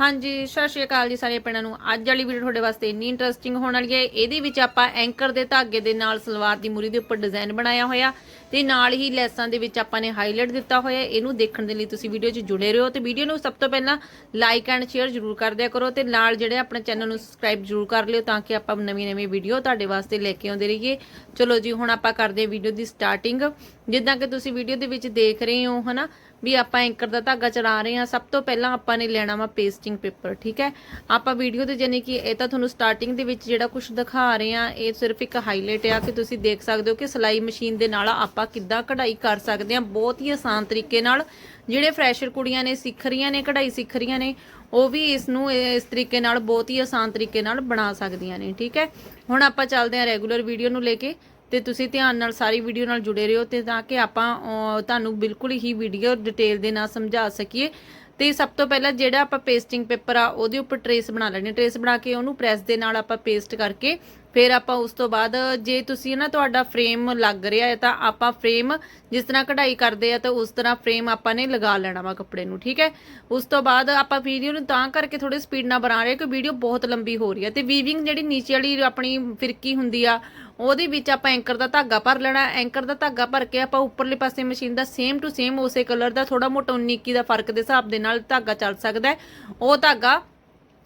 ਹਾਂਜੀ, ਸਤਿ ਸ਼੍ਰੀ ਅਕਾਲ ਜੀ ਸਾਰੇ ਪਿੰਡਾਂ ਨੂੰ। ਅੱਜ ਵਾਲੀ ਵੀਡੀਓ ਤੁਹਾਡੇ ਵਾਸਤੇ ਇੰਨੀ ਇੰਟਰਸਟਿੰਗ ਹੋਣ ਵਾਲੀ ਹੈ। ਇਹਦੇ ਵਿੱਚ ਆਪਾਂ ਐਂਕਰ ਦੇ ਧਾਗੇ ਦੇ ਨਾਲ ਸਲਵਾਰ ਦੀ ਮੂਰੀ ਦੇ ਉੱਪਰ ਡਿਜ਼ਾਈਨ ਬਣਾਇਆ ਹੋਇਆ। ਤੇ ਨਾਲ ਹੀ ਲੈਸਾਂ ਦੇ ਵਿੱਚ ਆਪਾਂ ਨੇ ਹਾਈਲਾਈਟ ਦਿੱਤਾ ਹੋਇਆ ਇਹਨੂੰ ਦੇਖਣ ਦੇ ਲਈ ਤੁਸੀਂ ਵੀਡੀਓ 'ਚ ਜੁੜੇ ਰਹੋ ਤੇ ਵੀਡੀਓ ਨੂੰ ਸਭ ਤੋਂ ਪਹਿਲਾਂ ਲਾਈਕ ਐਂਡ ਸ਼ੇਅਰ ਜ਼ਰੂਰ ਕਰ ਦਿਆ ਕਰੋ ਤੇ ਨਾਲ ਜਿਹੜੇ ਆਪਣੇ ਚੈਨਲ ਨੂੰ ਸਬਸਕ੍ਰਾਈਬ ਜ਼ਰੂਰ ਕਰ ਲਿਓ ਤਾਂ ਕਿ ਆਪਾਂ ਨਵੀਂ-ਨਵੀਂ ਵੀਡੀਓ ਤੁਹਾਡੇ ਵਾਸਤੇ ਲੈ ਕੇ ਆਉਂਦੇ ਰਹੀਏ। ਚਲੋ ਜੀ, ਹੁਣ ਆਪਾਂ ਕਰਦੇ ਹਾਂ ਵੀਡੀਓ ਦੀ ਸਟਾਰਟਿੰਗ ਜਿੱਦਾਂ ਕਿ ਤੁਸੀਂ ਵੀਡੀਓ ਦੇ ਵਿੱਚ ਦੇਖ ਰਹੇ ਹੋ, ਹਨਾ, ਵੀ ਆਪਾਂ ਐਂਕਰ ਦਾ ਧਾਗਾ ਚੜਾ ਰਹੇ ਹਾਂ। ਸਭ ਤੋਂ ਪਹਿਲਾਂ ਆਪਾਂ ਨੇ ਲੈਣਾ ਵਾ ਪੇਸਟਿੰਗ ਪੇਪਰ ਠੀਕ ਹੈ? ਆਪਾਂ ਵੀਡੀਓ ਦੇ ਜਾਨੀ ਕਿ ਇਹ ਤਾਂ ਤੁਹਾਨੂੰ ਸਟਾਰਟਿੰਗ ਦੇ ਵਿੱਚ ਜਿਹੜਾ ਕੁਝ ਦਿਖਾ ਰਹੇ ਹਾਂ, ਇਹ ਸਿਰਫ ਇੱਕ ਹਾਈਲਾਈਟ ਆ ਕਿ ਤੁਸੀਂ ਦੇਖ ਸਕਦੇ ਹੋ ਕਿ ਸਿਲਾਈ ਮਸ਼ੀਨ ਦੇ ਨਾਲ ਆਪਾਂ ਕਿੱਦਾਂ ਕਢਾਈ ਕਰ ਸਕਦੇ ਹਾਂ ਬਹੁਤ ਹੀ ਆਸਾਨ ਤਰੀਕੇ ਨਾਲ। ਜਿਹੜੇ ਫਰੈਸ਼ਰ ਕੁੜੀਆਂ ਨੇ, ਸਿੱਖ ਰਹੀਆਂ ਨੇ, ਕਢਾਈ ਸਿੱਖ ਰਹੀਆਂ ਨੇ, ਉਹ ਵੀ ਇਸ ਨੂੰ ਇਸ ਤਰੀਕੇ ਨਾਲ ਬਹੁਤ ਹੀ ਆਸਾਨ ਤਰੀਕੇ ਨਾਲ ਬਣਾ ਸਕਦੀਆਂ ਨੇ, ਠੀਕ ਹੈ? ਹੁਣ ਆਪਾਂ ਚੱਲਦੇ ਹਾਂ ਰੈਗੂਲਰ ਵੀਡੀਓ ਨੂੰ ਲੈ ਕੇ ਤੇ ਤੁਸੀਂ ਧਿਆਨ ਨਾਲ ਸਾਰੀ ਵੀਡੀਓ ਨਾਲ ਜੁੜੇ ਰਹੋ ਤੇ ਤਾਂ ਕਿ ਆਪਾਂ ਤੁਹਾਨੂੰ ਬਿਲਕੁਲ ਹੀ ਵੀਡੀਓ ਡਿਟੇਲ ਦੇ ਨਾਲ ਸਮਝਾ ਸਕੀਏ। ਤੇ ਸਭ ਤੋਂ ਪਹਿਲਾਂ ਜਿਹੜਾ ਆਪਾਂ ਪੇਸਟਿੰਗ ਪੇਪਰ ਆ, ਉਹਦੇ ਉੱਪਰ ਟਰੇਸ ਬਣਾ ਲੈਣੀ ਟਰੇਸ ਬਣਾ ਕੇ ਉਹਨੂੰ ਪ੍ਰੈਸ ਦੇ ਨਾਲ ਆਪਾਂ ਪੇਸਟ ਕਰਕੇ ਫਿਰ ਆਪਾਂ ਉਸ ਤੋਂ ਬਾਅਦ ਜੇ ਤੁਸੀਂ ਨਾ ਤੁਹਾਡਾ ਫਰੇਮ ਲੱਗ ਰਿਹਾ ਹੈ ਤਾਂ ਆਪਾਂ ਫਰੇਮ ਜਿਸ ਤਰ੍ਹਾਂ ਕਢਾਈ ਕਰਦੇ ਆ ਤਾਂ ਉਸ ਤਰ੍ਹਾਂ ਫਰੇਮ ਆਪਾਂ ਨੇ ਲਗਾ ਲੈਣਾ ਵਾ ਕੱਪੜੇ ਨੂੰ, ਠੀਕ ਹੈ? ਉਸ ਤੋਂ ਬਾਅਦ ਆਪਾਂ ਵੀਡੀਓ ਨੂੰ ਤਾਂ ਕਰਕੇ ਥੋੜੀ ਸਪੀਡ ਨਾਲ ਬਣਾ ਰਹੇ ਕਿ ਵੀਡੀਓ ਬਹੁਤ ਲੰਬੀ ਹੋ ਰਹੀ ਹੈ ਤੇ ਵੀਵਿੰਗ ਜਿਹੜੀ ਨੀਚੇ ਵਾਲੀ ਆਪਣੀ ਫਿਰਕੀ ਹੁੰਦੀ ਆ, ਉਹਦੇ ਵਿੱਚ ਆਪਾਂ ਐਂਕਰ ਦਾ ਧਾਗਾ ਭਰ ਲੈਣਾ ਐਂਕਰ ਦਾ ਧਾਗਾ ਭਰ ਕੇ ਆਪਾਂ ਉੱਪਰਲੇ ਪਾਸੇ ਮਸ਼ੀਨ ਦਾ ਸੇਮ ਟੂ ਸੇਮ ਉਸੇ ਕਲਰ ਦਾ ਥੋੜਾ ਮੋਟਾ 19 ਦਾ ਫ਼ਰਕ ਦੇ ਹਿਸਾਬ ਦੇ ਨਾਲ ਧਾਗਾ ਚੱਲ ਸਕਦਾ ਉਹ ਧਾਗਾ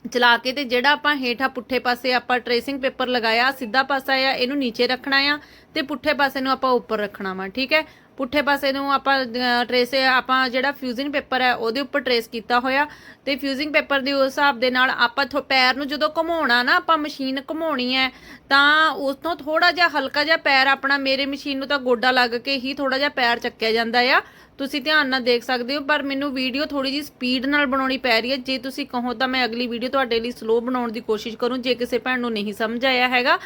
ਚਲਾ ਕੇ ਤੇ ਜਿਹੜਾ ਆਪਾਂ ਹੇਠਾਂ ਪੁੱਠੇ ਪਾਸੇ ਆਪਾਂ ਟ੍ਰੇਸਿੰਗ ਪੇਪਰ ਲਗਾਇਆ, ਸਿੱਧਾ ਪਾਸਾ ਆ, ਇਹਨੂੰ ਨੀਚੇ ਰੱਖਣਾ ਆ ਤੇ ਪੁੱਠੇ ਪਾਸੇ ਨੂੰ ਆਪਾਂ ਉੱਪਰ ਰੱਖਣਾ ਵਾ, ਠੀਕ ਹੈ? ਪੁੱਠੇ ਪਾਸੇ ਨੂੰ ਆਪਾਂ ਟ੍ਰੇਸ ਆਪਾਂ ਜਿਹੜਾ ਫਿਊਜ਼ਿੰਗ ਪੇਪਰ ਹੈ, ਉਹਦੇ ਉੱਪਰ ਟ੍ਰੇਸ ਕੀਤਾ ਹੋਇਆ। ਤੇ ਫਿਊਜ਼ਿੰਗ ਪੇਪਰ ਦੇ ਉਸ ਹਿਸਾਬ ਦੇ ਨਾਲ ਆਪਾਂ ਥੋ- ਪੈਰ ਨੂੰ ਜਦੋਂ ਘੁਮਾਉਣਾ ਨਾ, ਆਪਾਂ ਮਸ਼ੀਨ ਘੁਮਾਉਣੀ ਹੈ, ਤਾਂ ਉਸ ਤੋਂ ਥੋੜਾ ਜਿਹਾ ਹਲਕਾ ਜਿਹਾ ਪੈਰ ਆਪਣਾ ਮੇਰੇ ਮਸ਼ੀਨ ਨੂੰ ਤਾਂ ਗੋਡਾ ਲੱਗ ਕੇ ਹੀ ਥੋੜਾ ਜਿਹਾ ਪੈਰ ਚੱਕਿਆ ਜਾਂਦਾ ਆ। ਤੁਸੀਂ ਧਿਆਨ ਨਾਲ ਦੇਖ ਸਕਦੇ ਹੋ, ਪਰ ਮੈਨੂੰ ਵੀਡੀਓ ਥੋੜੀ ਜੀ ਸਪੀਡ ਨਾਲ ਬਣਾਉਣੀ ਪੈ ਰਹੀ ਹੈ। ਜੇ ਤੁਸੀਂ ਕਹੋ ਤਾਂ ਮੈਂ ਅਗਲੀ ਵੀਡੀਓ ਤੁਹਾਡੇ ਲਈ ਸਲੋ ਬਣਾਉਣ ਦੀ ਕੋਸ਼ਿਸ਼ ਕਰੂੰ, ਜੇ ਕਿਸੇ ਭੈਣ ਨੂੰ ਨਹੀਂ ਸਮਝ ਆਇਆ ਹੈਗਾ।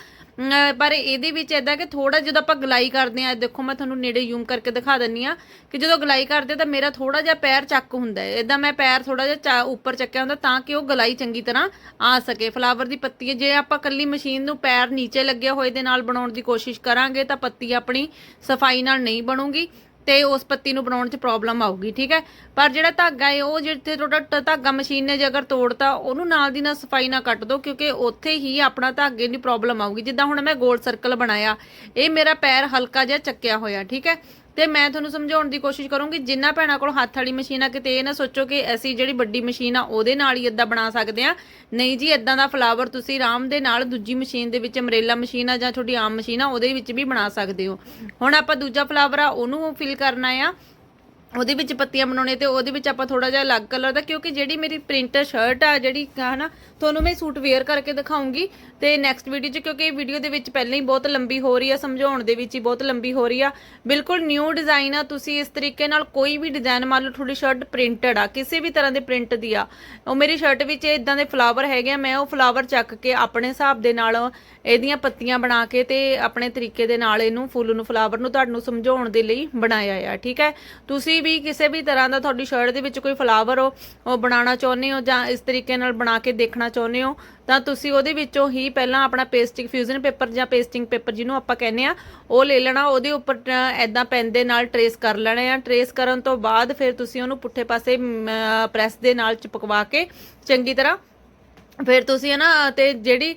ਪਰ ਇਹਦੇ ਵਿੱਚ ਇਦਾਂ ਕਿ ਥੋੜਾ ਜਦੋਂ ਆਪਾਂ ਗਲਾਈ ਕਰਦੇ ਆ ਦੇਖੋ ਮੈਂ ਤੁਹਾਨੂੰ ਨੇੜੇ ਯੂਮ ਕਰਕੇ ਦਿਖਾ ਦਿੰਨੀ ਆ ਕਿ ਜਦੋਂ ਗਲਾਈ ਕਰਦੇ ਤਾਂ ਮੇਰਾ ਥੋੜਾ ਜਿਹਾ ਪੈਰ ਚੱਕ ਹੁੰਦਾ ਹੈ। ਇਦਾਂ ਮੈਂ ਪੈਰ ਥੋੜਾ ਜਿਹਾ ਚਾ- ਉੱਪਰ ਚੱਕਿਆ ਹੁੰਦਾ ਤਾਂ ਕਿ ਉਹ ਗਲਾਈ ਚੰਗੀ ਤਰ੍ਹਾਂ ਆ ਸਕੇ। ਫਲਾਵਰ ਦੀ ਪੱਤੀ ਜੇ ਆਪਾਂ ਕੱਲੀ ਮਸ਼ੀਨ ਨੂੰ ਪੈਰ ਨੀਚੇ ਲੱਗਿਆ ਹੋਏ ਦੇ ਨਾਲ ਬਣਾਉਣ ਦੀ ਕੋਸ਼ਿਸ਼ ਕਰਾਂਗੇ ਤਾਂ ਪੱਤੀ ਆਪਣੀ ਸਫ਼ਾਈ ਨਾਲ ਨਹੀਂ ਬਣੂਗੀ। ਤੇ ਉਸ ਪੱਤੀ ਨੂੰ ਬਣਾਉਣ 'ਚ ਪ੍ਰੋਬਲਮ ਆਊਗੀ, ਠੀਕ ਹੈ? ਪਰ ਜਿਹੜਾ ਧਾਗਾ ਹੈ ਉਹ ਜਿੱਥੇ ਤੁਹਾਡਾ ਧਾਗਾ ਮਸ਼ੀਨ ਨੇ ਜੇ ਅਗਰ ਤੋੜਤਾ, ਉਹਨੂੰ ਨਾਲ ਦੀ ਨਾਲ ਸਫ਼ਾਈ ਨਾਲ ਕੱਟ ਦਿਓ ਕਿਉਂਕਿ ਉੱਥੇ ਹੀ ਆਪਣਾ ਧਾਗੇ ਦੀ ਪ੍ਰੋਬਲਮ ਆਊਗੀ। ਜਿੱਦਾਂ ਹੁਣ ਮੈਂ ਗੋਲ ਸਰਕਲ ਬਣਾਇਆ, ਇਹ ਮੇਰਾ ਪੈਰ ਹਲਕਾ ਜਿਹਾ ਚੱਕਿਆ ਹੋਇਆ, ਠੀਕ ਹੈ? ਤੇ ਮੈਂ ਤੁਹਾਨੂੰ ਸਮਝਾਉਣ ਦੀ ਕੋਸ਼ਿਸ਼ ਕਰੂੰਗੀ, ਜਿੰਨਾ ਭੈਣਾਂ ਕੋਲ ਹੱਥ ਵਾਲੀ ਮਸ਼ੀਨ ਆ, ਕਿਤੇ ਇਹ ਨਾ ਸੋਚੋ ਕਿ ਅਸੀਂ ਜਿਹੜੀ ਵੱਡੀ ਮਸ਼ੀਨ ਆ, ਉਹਦੇ ਨਾਲ ਹੀ ਇਦਾਂ ਬਣਾ ਸਕਦੇ ਆ। ਨਹੀਂ ਜੀ ਇਦਾਂ ਦਾ ਫਲਾਵਰ ਤੁਸੀਂ ਆਰਾਮ ਦੇ ਨਾਲ ਦੂਜੀ ਮਸ਼ੀਨ ਦੇ ਵਿੱਚ ਅਮਰੇਲਾ ਮਸ਼ੀਨ ਆ ਜਾਂ ਤੁਹਾਡੀ ਆਮ ਮਸ਼ੀਨ ਆ, ਉਹਦੇ ਵਿੱਚ ਵੀ ਬਣਾ ਸਕਦੇ ਹੋ। ਹੁਣ ਆਪਾਂ ਦੂਜਾ ਫਲਾਵਰ ਆ, ਉਹਨੂੰ ਫਿਲ ਕਰਨਾ ਆ। ਉਹਦੇ ਵਿੱਚ ਪੱਤੀਆਂ ਬਣਾਉਣੇ ਤੇ ਉਹਦੇ ਵਿੱਚ ਆਪਾਂ ਥੋੜਾ ਜਿਹਾ ਅਲੱਗ ਕਲਰ ਦਾ, ਕਿਉਂਕਿ ਜਿਹੜੀ ਮੇਰੀ ਪ੍ਰਿੰਟ ਸ਼ਰਟ ਆ, ਜਿਹੜੀ ਹਨਾ, ਤੁਹਾਨੂੰ ਮੈਂ ਸੂਟ ਵੇਅਰ ਕਰਕੇ ਦਿਖਾਉਂਗੀ। ਤੇ ਨੈਕਸਟ ਵੀਡੀਓ 'ਚ, ਕਿਉਂਕਿ ਇਹ ਵੀਡੀਓ ਦੇ ਵਿੱਚ ਪਹਿਲਾਂ ਹੀ ਬਹੁਤ ਲੰਬੀ ਹੋ ਰਹੀ ਆ, ਸਮਝਾਉਣ ਦੇ ਵਿੱਚ ਹੀ ਬਹੁਤ ਲੰਬੀ ਹੋ ਰਹੀ ਆ। ਬਿਲਕੁਲ ਨਿਊ ਡਿਜ਼ਾਈਨ ਆ, ਤੁਸੀਂ ਇਸ ਤਰੀਕੇ ਨਾਲ ਕੋਈ ਵੀ ਡਿਜ਼ਾਈਨ ਮੰਨ ਲਓ ਤੁਹਾਡੀ ਸ਼ਰਟ ਪ੍ਰਿੰਟਡ ਆ, ਕਿਸੇ ਵੀ ਤਰ੍ਹਾਂ ਦੇ ਪ੍ਰਿੰਟ ਦੀ ਆ, ਉਹ ਮੇਰੀ ਸ਼ਰਟ ਵਿੱਚ ਇਦਾਂ ਦੇ ਫਲਾਵਰ ਹੈਗੇ ਆ, ਮੈਂ ਉਹ ਫਲਾਵਰ ਚੱਕ ਕੇ ਆਪਣੇ ਹਿਸਾਬ ਦੇ ਨਾਲ ਇਹਦੀਆਂ ਪੱਤੀਆਂ ਬਣਾ ਕੇ ਤੇ ਆਪਣੇ ਤਰੀਕੇ ਦੇ ਨਾਲ ਇਹਨੂੰ, ਫੁੱਲ ਨੂੰ ਫਲਾਵਰ ਨੂੰ ਤੁਹਾਨੂੰ ਸਮਝਾਉਣ ਦੇ ਲਈ ਬਣਾਇਆ ਆ, ਠੀਕ ਹੈ? ਤੁਸੀਂ ਵੀ ਕਿਸੇ ਵੀ ਤਰ੍ਹਾਂ ਦਾ ਤੁਹਾਡੀ ਸ਼ਰਟ ਦੇ ਵਿੱਚ ਕੋਈ ਫਲਾਵਰ ਹੋ, ਉਹ ਬਣਾਉਣਾ ਚਾਹੁੰਦੇ ਹੋ ਜਾਂ ਇਸ ਤਰੀਕੇ ਨਾਲ ਬਣਾ ਕੇ ਦੇਖਣਾ ਚਾਹੁੰਦੇ ਹੋ, ਤਾਂ ਤੁਸੀਂ ਉਹਦੇ ਵਿੱਚੋਂ ਹੀ ਪਹਿਲਾਂ ਆਪਣਾ ਪੇਸਟਿੰਗ ਫਿਊਜ਼ਨ ਪੇਪਰ ਜਾਂ ਪੇਸਟਿੰਗ ਪੇਪਰ ਜਿਹਨੂੰ ਆਪਾਂ ਕਹਿੰਦੇ ਆ ਉਹ ਲੈ ਲੈਣਾ, ਉਹਦੇ ਉੱਪਰ ਐਦਾਂ ਪੈਨ ਦੇ ਨਾਲ ਟਰੇਸ ਕਰ ਲੈਣਾ ਆ। ਟਰੇਸ ਕਰਨ ਤੋਂ ਬਾਅਦ ਫਿਰ ਤੁਸੀਂ ਉਹਨੂੰ ਪੁੱਠੇ ਪਾਸੇ ਪ੍ਰੈਸ ਦੇ ਨਾਲ ਚਿਪਕਵਾ ਕੇ ਚੰਗੀ ਤਰ੍ਹਾਂ ਫਿਰ ਤੁਸੀਂ ਹੈ ਨਾ ਤੇ ਜਿਹੜੀ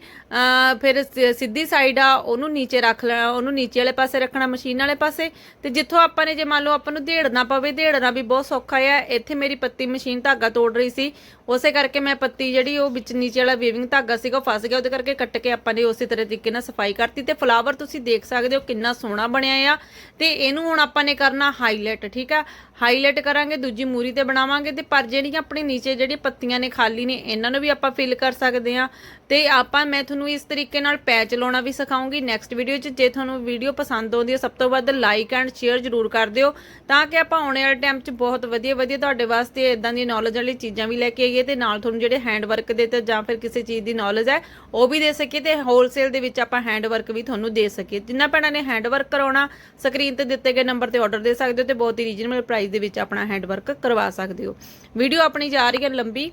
ਫਿਰ ਸਿੱਧੀ ਸਾਈਡ ਆ, ਉਹਨੂੰ ਨੀਚੇ ਰੱਖ ਲੈਣਾ, ਉਹਨੂੰ ਨੀਚੇ ਵਾਲੇ ਪਾਸੇ ਰੱਖਣਾ, ਮਸ਼ੀਨ ਵਾਲੇ ਪਾਸੇ। ਤੇ ਜਿੱਥੋਂ ਆਪਾਂ ਨੇ ਜੇ ਮੰਨ ਲਓ ਆਪਾਂ ਨੂੰ ਢੇੜਨਾ ਪਵੇ ਢੇੜਨਾ ਵੀ ਬਹੁਤ ਸੌਖਾ ਆ। ਇੱਥੇ ਮੇਰੀ ਪੱਤੀ ਮਸ਼ੀਨ ਧਾਗਾ ਤੋੜ ਰਹੀ ਸੀ। ਉਸੇ ਕਰਕੇ ਮੈਂ ਪੱਤੀ ਜਿਹੜੀ ਉਹ ਵਿੱਚ ਨੀਚੇ ਵਾਲਾ ਵੀਵਿੰਗ ਧਾਗਾ ਸੀਗਾ, ਉਹ ਫਸ ਗਿਆ। ਉਹਦੇ ਕਰਕੇ ਕੱਟ ਕੇ ਆਪਾਂ ਨੇ ਉਸੇ ਤਰ੍ਹਾਂ ਤਰੀਕੇ ਨਾਲ ਸਫ਼ਾਈ ਕਰਤੀ। ਤੇ ਫਲਾਵਰ ਤੁਸੀਂ ਦੇਖ ਸਕਦੇ ਹੋ ਕਿੰਨਾ ਸੋਹਣਾ ਬਣਿਆ ਆ। ਤੇ ਇਹਨੂੰ ਹੁਣ ਆਪਾਂ ਨੇ ਕਰਨਾ ਹਾਈਲਾਈਟ ਠੀਕ ਆ? ਹਾਈਲਾਈਟ ਕਰਾਂਗੇ, ਦੂਜੀ ਮੂਰੀ ਤੇ ਬਣਾਵਾਂਗੇ। ਤੇ ਪਰ ਜਿਹੜੀਆਂ ਆਪਣੇ ਨੀਚੇ ਜਿਹੜੀਆਂ ਪੱਤੀਆਂ ਨੇ ਖਾਲੀ ਨੇ, ਇਹਨਾਂ ਨੂੰ ਵੀ ਆਪਾਂ ਫਿਲ ਕਰ ਸਕਦੇ ਆ ਤੇ ਆਪਾਂ, ਮੈਂ ਤੁਹਾਨੂੰ ਇਸ ਤਰੀਕੇ ਨਾਲ ਪੈਚ ਲਾਉਣਾ ਵੀ ਸਿਖਾਉਂਗੀ ਨੈਕਸਟ ਵੀਡੀਓ 'ਚ। ਜੇ ਤੁਹਾਨੂੰ ਵੀਡੀਓ ਪਸੰਦ ਆਉਂਦੀ ਹੈ, ਸਭ ਤੋਂ ਵੱਧ ਲਾਈਕ ਐਂਡ ਸ਼ੇਅਰ ਜ਼ਰੂਰ ਕਰ ਦਿਓ, ਤਾਂ ਕਿ ਆਪਾਂ ਆਉਣੇ ਵਾਲੇ ਟਾਈਮ 'ਚ ਬਹੁਤ ਵਧੀਆ ਵਧੀਆ ਤੁਹਾਡੇ ਵਾਸਤੇ ਇਦਾਂ ਦੀ ਨੌਲੇਜ ਵਾਲੀ ਚੀਜ਼ਾਂ ਵੀ ਲੈ ਕੇ ਆਈਏ ਤੇ ਨਾਲ ਤੁਹਾਨੂੰ ਜਿਹੜੇ ਹੈਂਡ ਵਰਕ ਦੇ ਤੇ ਜਾਂ ਫਿਰ ਕਿਸੇ ਚੀਜ਼ ਦੀ ਨੌਲੇਜ ਹੈ, ਉਹ ਵੀ ਦੇ ਸਕੀਏ ਤੇ ਹੋਲਸੇਲ ਦੇ ਵਿੱਚ ਆਪਾਂ ਹੈਂਡ ਵਰਕ ਵੀ ਤੁਹਾਨੂੰ ਦੇ ਸਕੀਏ। ਜਿੰਨਾ ਭੈਣਾਂ ਨੇ ਹੈਂਡ ਵਰਕ ਕਰਾਉਣਾ ਸਕਰੀਨ ਤੇ ਦਿੱਤੇ ਗਏ ਨੰਬਰ ਤੇ ਆਰਡਰ ਦੇ ਸਕਦੇ ਹੋ ਤੇ ਬਹੁਤ ਹੀ ਰੀਜਨਬਲ ਪ੍ਰਾਈਸ ਦੇ ਵਿੱਚ ਆਪਣਾ ਹੈਂਡ ਵਰਕ ਕਰਵਾ ਸਕਦੇ ਹੋ। ਵੀਡੀਓ ਆਪਣੀ ਜਾ ਰਹੀ ਹੈ ਲੰਬੀ।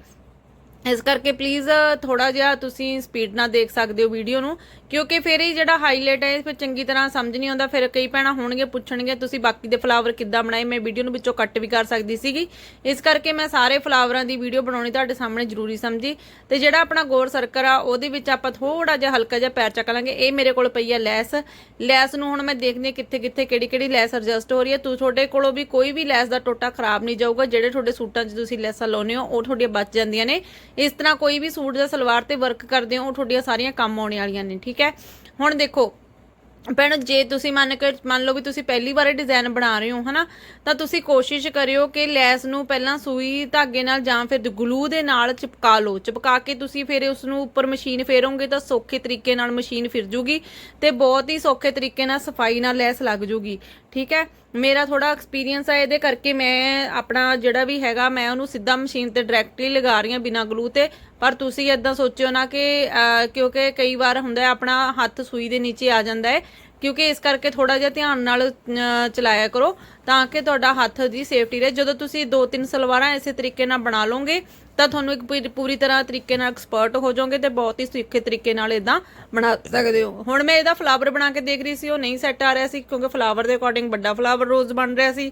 ਇਸ ਕਰਕੇ ਪਲੀਜ਼ ਥੋੜਾ ਜਿਹਾ ਤੁਸੀਂ ਸਪੀਡ ਨਾਲ ਦੇਖ ਸਕਦੇ ਹੋ ਵੀਡੀਓ ਨੂੰ, ਕਿਉਂਕਿ ਫਿਰ ਇਹ ਜਿਹੜਾ ਹਾਈਲਾਈਟ ਹੈ ਫਿਰ ਚੰਗੀ ਤਰ੍ਹਾਂ ਸਮਝ ਨਹੀਂ ਆਉਂਦਾ, ਫਿਰ ਕਈ ਭੈਣਾਂ ਹੋਣਗੇ ਪੁੱਛਣਗੇ ਤੁਸੀਂ ਬਾਕੀ ਦੇ ਫਲਾਵਰ ਕਿੱਦਾਂ ਬਣਾਏ, ਮੈਂ ਵੀਡੀਓ ਨੂੰ ਵਿੱਚੋਂ ਕੱਟ ਵੀ ਕਰ ਸਕਦੀ ਸੀਗੀ। ਇਸ ਕਰਕੇ ਮੈਂ ਸਾਰੇ ਫਲਾਵਰਾਂ ਦੀ ਵੀਡੀਓ ਬਣਾਉਣੀ ਤੁਹਾਡੇ ਸਾਹਮਣੇ ਜ਼ਰੂਰੀ ਸਮਝੀ। ਤੇ ਜਿਹੜਾ ਆਪਣਾ ਗੋਰ ਸਰਕਰ ਆ, ਉਹਦੇ ਵਿੱਚ ਆਪਾਂ ਥੋੜਾ ਜਿਹਾ ਹਲਕਾ ਜਿਹਾ ਪੈਰ ਚੱਕ ਲਾਂਗੇ। ਇਹ ਮੇਰੇ ਕੋਲ ਪਈ ਹੈ ਲੈਸ। ਲੈਸ ਨੂੰ ਹੁਣ ਮੈਂ ਦੇਖਦੀ ਹਾਂ ਕਿੱਥੇ ਕਿੱਥੇ ਕਿਹੜੀ ਕਿਹੜੀ ਲੈਸ ਐਡਜਸਟ ਹੋ ਰਹੀ ਹੈ। ਤੂੰ ਤੁਹਾਡੇ ਕੋਲੋਂ ਵੀ ਕੋਈ ਵੀ ਲੈਸ ਦਾ ਟੋਟਾ ਖਰਾਬ ਨਹੀਂ ਜਾਊਗਾ। ਜਿਹੜੇ ਤੁਹਾਡੇ ਸੂਟਾਂ 'ਚ ਤੁਸੀਂ ਲੈਸਾਂ ਲਾਉਨੇ ਹੋ, ਉਹ ਤੁਹਾਡੀਆਂ ਬਚ ਜਾਂਦੀਆਂ ਨੇ। ਇਸ ਤਰ੍ਹਾਂ ਕੋਈ ਵੀ ਸੂਟ ਜਾਂ ਸਲਵਾਰ ਤੇ ਵਰਕ ਕਰਦੇ ਹੋ, ਉਹ ਤੁਹਾਡੀਆਂ ਸਾਰੀਆਂ ਕੰਮ ਆਉਣ ਵਾਲੀਆਂ ਨੇ, ਠੀਕ ਹੈ? ਹੁਣ ਦੇਖੋ ਭੈਣੋ ਜੇ ਤੁਸੀਂ ਮੰਨ ਕੇ, ਮੰਨ ਲਓ ਵੀ ਤੁਸੀਂ ਪਹਿਲੀ ਵਾਰ ਡਿਜ਼ਾਈਨ ਬਣਾ ਰਹੇ ਹੋ, ਹਨਾ, ਤਾਂ ਤੁਸੀਂ ਕੋਸ਼ਿਸ਼ ਕਰਿਓ ਕਿ ਲੈਸ ਨੂੰ ਪਹਿਲਾਂ ਸੂਈ ਧਾਗੇ ਨਾਲ ਜਾਂ ਫਿਰ ਗਲੂ ਦੇ ਨਾਲ ਚਿਪਕਾ ਲਓ। ਚਿਪਕਾ ਕੇ ਤੁਸੀਂ ਫਿਰ ਉਸ ਨੂੰ ਉੱਪਰ ਮਸ਼ੀਨ ਫੇਰੋਗੇ ਤਾਂ ਸੌਖੇ ਤਰੀਕੇ ਨਾਲ ਮਸ਼ੀਨ ਫਿਰ ਜੂਗੀ ਤੇ ਬਹੁਤ ਹੀ ਸੌਖੇ ਤਰੀਕੇ ਨਾਲ ਸਫ਼ਾਈ ਨਾਲ ਲੈਸ ਲੱਗ ਜੂਗੀ। ਠੀਕ ਹੈ? ਮੇਰਾ ਥੋੜਾ ਐਕਸਪੀਰੀਅੰਸ ਹੈ ਇਹਦੇ ਕਰਕੇ ਮੈਂ ਆਪਣਾ ਜਿਹੜਾ ਵੀ ਹੈਗਾ, ਮੈਂ ਉਹਨੂੰ ਸਿੱਧਾ ਮਸ਼ੀਨ ਤੇ ਡਾਇਰੈਕਟਲੀ ਲਗਾ ਰਹੀ ਹਾਂ ਬਿਨਾਂ ਗਲੂ ਤੇ। ਪਰ ਤੁਸੀਂ ਇਦਾਂ ਸੋਚਿਓ ਨਾ ਕਿ ਕਿਉਂਕਿ ਕਈ ਵਾਰ ਹੁੰਦਾ ਆਪਣਾ ਹੱਥ ਸੂਈ ਦੇ ਨੀਚੇ ਆ ਜਾਂਦਾ ਹੈ, ਕਿਉਂਕਿ ਇਸ ਕਰਕੇ ਥੋੜਾ ਜਿਹਾ ਧਿਆਨ ਨਾਲ ਚਲਾਇਆ ਕਰੋ ਤਾਂ ਕਿ ਤੁਹਾਡਾ ਹੱਥ ਦੀ ਸੇਫਟੀ ਰਹੇ। ਜਦੋਂ ਤੁਸੀਂ ਦੋ ਤਿੰਨ ਸਲਵਾਰਾਂ ਇਸੇ ਤਰੀਕੇ ਨਾਲ ਬਣਾ ਲਓਗੇ, ਤਾਂ ਤੁਹਾਨੂੰ ਇੱਕ ਪੂਰੀ- ਪੂਰੀ ਤਰ੍ਹਾਂ ਤਰੀਕੇ ਨਾਲ ਐਕਸਪਰਟ ਹੋ ਜਾਓਗੇ ਤੇ ਬਹੁਤ ਹੀ ਸੌਖੇ ਤਰੀਕੇ ਨਾਲ ਇਦਾਂ ਬਣਾ ਸਕਦੇ ਹੋ। ਹੁਣ ਮੈਂ ਇਹਦਾ ਫਲਾਵਰ ਬਣਾ ਕੇ ਦੇਖ ਰਹੀ ਸੀ, ਉਹ ਨਹੀਂ ਸੈੱਟ ਆ ਰਿਹਾ ਸੀ, ਕਿਉਂਕਿ ਫਲਾਵਰ ਦੇ ਅਕੋਰਡਿੰਗ ਵੱਡਾ ਫਲਾਵਰ ਰੋਜ਼ ਬਣ ਰਿਹਾ ਸੀ।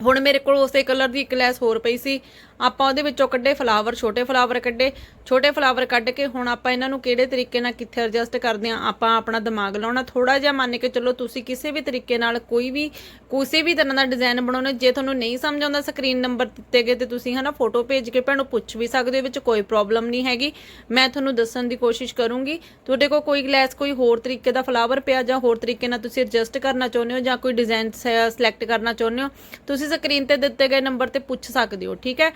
ਹੁਣ ਮੇਰੇ ਕੋਲ ਉਸੇ ਕਲਰ ਦੀ ਇੱਕ ਲੈਸ ਹੋਰ ਪਈ ਸੀ। ਆਪਾਂ ਉਹਦੇ ਵਿੱਚੋਂ ਕੱਢੇ ਫਲਾਵਰ ਛੋਟੇ ਫਲਾਵਰ ਕੱਢੇ। ਛੋਟੇ ਫਲਾਵਰ ਕੱਢ ਕੇ ਹੁਣ ਆਪਾਂ ਇਹਨਾਂ ਨੂੰ ਕਿਹੜੇ ਤਰੀਕੇ ਨਾਲ ਕਿੱਥੇ ਐਡਜਸਟ ਕਰਦੇ ਆ ਆਪਾਂ ਆਪਣਾ ਦਿਮਾਗ ਲਾਉਣਾ। ਥੋੜਾ ਜਿਹਾ ਮੰਨ ਕੇ ਚੱਲੋ ਤੁਸੀਂ ਕਿਸੇ ਵੀ ਤਰੀਕੇ ਨਾਲ ਕੋਈ ਵੀ, ਕਿਸੇ ਵੀ ਤਰ੍ਹਾਂ ਦਾ ਡਿਜ਼ਾਈਨ ਬਣਾਉਣਾ ਜੇ ਤੁਹਾਨੂੰ ਨਹੀਂ ਸਮਝ ਆਉਂਦਾ ਸਕਰੀਨ ਨੰਬਰ ਦਿੱਤੇ ਗਏ ਤੇ ਤੁਸੀਂ ਹਨਾ ਫੋਟੋ ਭੇਜ ਕੇ ਭੈਣੋ ਪੁੱਛ ਵੀ ਸਕਦੇ ਹੋ, ਵਿੱਚ ਕੋਈ ਪ੍ਰੋਬਲਮ ਨਹੀਂ ਹੈਗੀ। ਮੈਂ ਤੁਹਾਨੂੰ ਦੱਸਣ ਦੀ ਕੋਸ਼ਿਸ਼ ਕਰੂੰਗੀ, ਤੁਹਾਡੇ ਕੋਲ ਕੋਈ ਲੈਸ ਕੋਈ ਹੋਰ ਤਰੀਕੇ ਦਾ ਫਲਾਵਰ ਪਿਆ ਜਾਂ ਹੋਰ ਤਰੀਕੇ ਨਾਲ ਤੁਸੀਂ ਐਡਜਸਟ ਕਰਨਾ ਚਾਹੁੰਦੇ ਹੋ ਜਾਂ ਕੋਈ ਡਿਜ਼ਾਈਨ ਸਿਲੈਕਟ ਕਰਨਾ ਚਾਹੁੰਦੇ ਹੋ, ਤੁਸੀਂ ਸਕਰੀਨ ਤੇ ਦਿੱਤੇ ਗਏ ਨੰਬਰ ਤੇ ਪੁੱਛ ਸਕਦੇ ਹੋ, ਠੀਕ ਹੈ?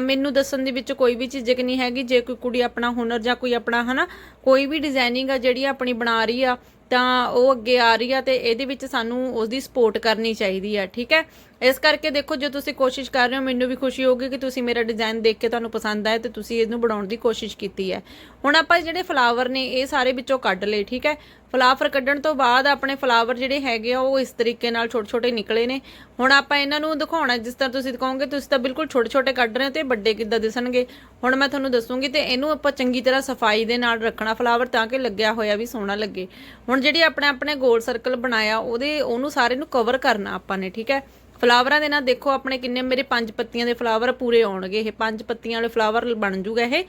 ਮੈਨੂੰ ਦੱਸਣ ਦੇ ਵਿੱਚ ਕੋਈ ਵੀ ਝਿਜਕ ਨਹੀਂ ਹੈਗੀ। ਜੇ ਕੋਈ ਕੁੜੀ ਆਪਣਾ ਹੁਨਰ ਜਾਂ ਕੋਈ ਆਪਣਾ ਹਨਾ, ਕੋਈ ਵੀ ਡਿਜ਼ਾਈਨਿੰਗ ਆ, ਜਿਹੜੀ ਆਪਣੀ ਬਣਾ ਰਹੀ ਆ, ਤਾਂ ਉਹ ਅੱਗੇ ਆ ਰਹੀ ਆ ਤੇ ਇਹਦੇ ਵਿੱਚ ਸਾਨੂੰ ਉਸ ਦੀ ਸਪੋਰਟ ਕਰਨੀ ਚਾਹੀਦੀ ਆ, ਠੀਕ ਹੈ? ਇਸ ਕਰਕੇ ਦੇਖੋ, ਜੇ ਤੁਸੀਂ ਕੋਸ਼ਿਸ਼ ਕਰ ਰਹੇ ਹੋ, ਮੈਨੂੰ ਵੀ ਖੁਸ਼ੀ ਹੋਊਗੀ ਕਿ ਤੁਸੀਂ ਮੇਰਾ ਡਿਜ਼ਾਈਨ ਦੇਖ ਕੇ ਤੁਹਾਨੂੰ ਪਸੰਦ ਆਇਆ ਤੇ ਤੁਸੀਂ ਇਹਨੂੰ ਬਣਾਉਣ ਦੀ ਕੋਸ਼ਿਸ਼ ਕੀਤੀ ਹੈ। ਹੁਣ ਆਪਾਂ ਜਿਹੜੇ ਫਲਾਵਰ ਨੇ, ਇਹ ਸਾਰੇ ਵਿੱਚੋਂ ਕੱਢ ਲਏ, ਠੀਕ ਹੈ? ਫਲਾਵਰ ਕੱਢਣ ਤੋਂ ਬਾਅਦ ਆਪਣੇ ਫਲਾਵਰ ਜਿਹੜੇ ਹੈਗੇ ਆ, ਉਹ ਇਸ ਤਰੀਕੇ ਨਾਲ ਛੋਟੇ ਛੋਟੇ ਨਿਕਲੇ ਨੇ। ਹੁਣ ਆਪਾਂ ਇਹਨਾਂ ਨੂੰ ਦਿਖਾਉਣਾ ਜਿਸ ਤਰ੍ਹਾਂ ਤੁਸੀਂ ਕਹੋਗੇ ਤੁਸੀਂ ਤਾਂ ਬਿਲਕੁਲ ਛੋਟੇ ਛੋਟੇ ਕੱਢ ਰਹੇ ਹੋ ਤੇ ਵੱਡੇ ਕਿੱਦਾਂ ਦਿਸਣਗੇ। ਹੁਣ ਮੈਂ ਤੁਹਾਨੂੰ ਦੱਸੂਗੀ ਤੇ ਇਹਨੂੰ ਆਪਾਂ ਚੰਗੀ ਤਰ੍ਹਾਂ ਸਫ਼ਾਈ ਦੇ ਨਾਲ ਰੱਖਣਾ ਫਲਾਵਰ ਤਾਂ ਕਿ ਲੱਗਿਆ ਹੋਇਆ ਵੀ ਸੋਹਣਾ ਲੱਗੇ। ਹੁਣ ਜਿਹੜੀ ਆਪਣੇ ਆਪਣੇ ਗੋਲ ਸਰਕਲ ਬਣਾਇਆ, ਉਹਦੇ, ਉਹਨੂੰ ਸਾਰੇ ਨੂੰ ਕਵਰ ਕਰਨਾ ਆਪਾਂ ਨੇ, ਠੀਕ ਹੈ? ਫਲਾਵਰਾਂ ਦੇ ਨਾਲ ਦੇਖੋ ਆਪਣੇ ਕਿੰਨੇ ਮੇਰੇ ਪੰਜ ਪੱਤੀਆਂ ਦੇ ਫਲਾਵਰ ਪੂਰੇ ਆਉਣਗੇ। ਇਹ ਪੰਜ ਪੱਤੀਆਂ ਵਾਲੇ ਫਲਾਵਰ ਬਣ ਜੂਗਾ ਇਹ।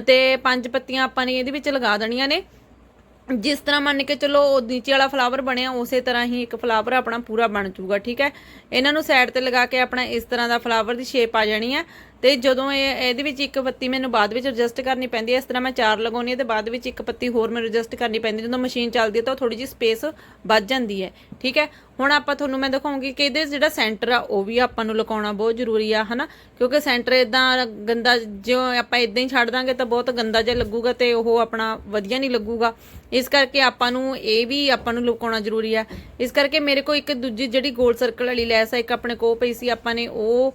ਤੇ ਪੰਜ ਪੱਤੀਆਂ ਆਪਾਂ ਨੇ ਇਹਦੇ ਵਿੱਚ ਲਗਾ ਦੇਣੀਆਂ ਨੇ। ਜਿਸ ਤਰ੍ਹਾਂ ਮੰਨ ਕੇ ਚਲੋ ਉਹ ਨੀਚੇ ਵਾਲਾ ਫਲਾਵਰ ਬਣਿਆ, ਉਸੇ ਤਰ੍ਹਾਂ ਹੀ ਇੱਕ ਫਲਾਵਰ ਆਪਣਾ ਪੂਰਾ ਬਣ ਜੂਗਾ, ਠੀਕ ਹੈ? ਇਹਨਾਂ ਨੂੰ ਸਾਈਡ ਤੇ ਲਗਾ ਕੇ ਆਪਣਾ ਇਸ ਤਰ੍ਹਾਂ ਦਾ ਫਲਾਵਰ ਦੀ ਸ਼ੇਪ ਆ ਜਾਣੀ ਹੈ। ਤੇ ਜਦੋਂ ਇਹ ਇਹਦੇ ਵਿੱਚ ਇੱਕ ਪੱਤੀ ਮੈਨੂੰ ਬਾਅਦ ਵਿੱਚ ਐਡਜਸਟ ਕਰਨੀ ਪੈਂਦੀ ਹੈ, ਇਸ ਤਰ੍ਹਾਂ ਮੈਂ ਚਾਰ ਲਗਾਉਣੀ ਹੈ ਤੇ ਬਾਅਦ ਵਿੱਚ ਇੱਕ ਪੱਤੀ ਹੋਰ ਮੈਨੂੰ ਐਡਜਸਟ ਕਰਨੀ ਪੈਂਦੀ ਜਦੋਂ ਮਸ਼ੀਨ ਚੱਲਦੀ ਹੈ ਤਾਂ ਥੋੜੀ ਜਿਹੀ ਸਪੇਸ ਵੱਧ ਜਾਂਦੀ ਹੈ, ਠੀਕ ਹੈ? ਹੁਣ ਆਪਾਂ ਤੁਹਾਨੂੰ ਮੈਂ ਦਿਖਾਉਂਗੀ ਕਿ ਇਹਦੇ ਜਿਹੜਾ ਸੈਂਟਰ ਆ, ਉਹ ਵੀ ਆਪਾਂ ਨੂੰ ਲਗਾਉਣਾ ਬਹੁਤ ਜ਼ਰੂਰੀ ਆ, ਹਨਾ? ਕਿਉਂਕਿ ਸੈਂਟਰ ਇਦਾਂ ਗੰਦਾ ਜੋ ਆਪਾਂ ਇਦਾਂ ਹੀ ਛੱਡ ਦਾਂਗੇ ਤਾਂ ਬਹੁਤ ਗੰਦਾ ਜਿਹਾ ਲੱਗੂਗਾ ਤੇ ਉਹ ਆਪਣਾ ਵਧੀਆ ਨਹੀਂ ਲੱਗੂਗਾ। ਇਸ ਕਰਕੇ ਆਪਾਂ ਨੂੰ ਇਹ ਵੀ ਆਪਾਂ ਨੂੰ ਲੁਕਾਉਣਾ ਜ਼ਰੂਰੀ ਆ। ਇਸ ਕਰਕੇ ਮੇਰੇ ਕੋਲ ਇੱਕ ਦੂਜੀ ਜਿਹੜੀ ਗੋਲ ਸਰਕਲ ਵਾਲੀ ਲੈਸ ਆ, ਇੱਕ ਆਪਣੇ ਕੋਲ ਪਈ ਸੀ ਆਪਾਂ ਨੇ, ਉਹ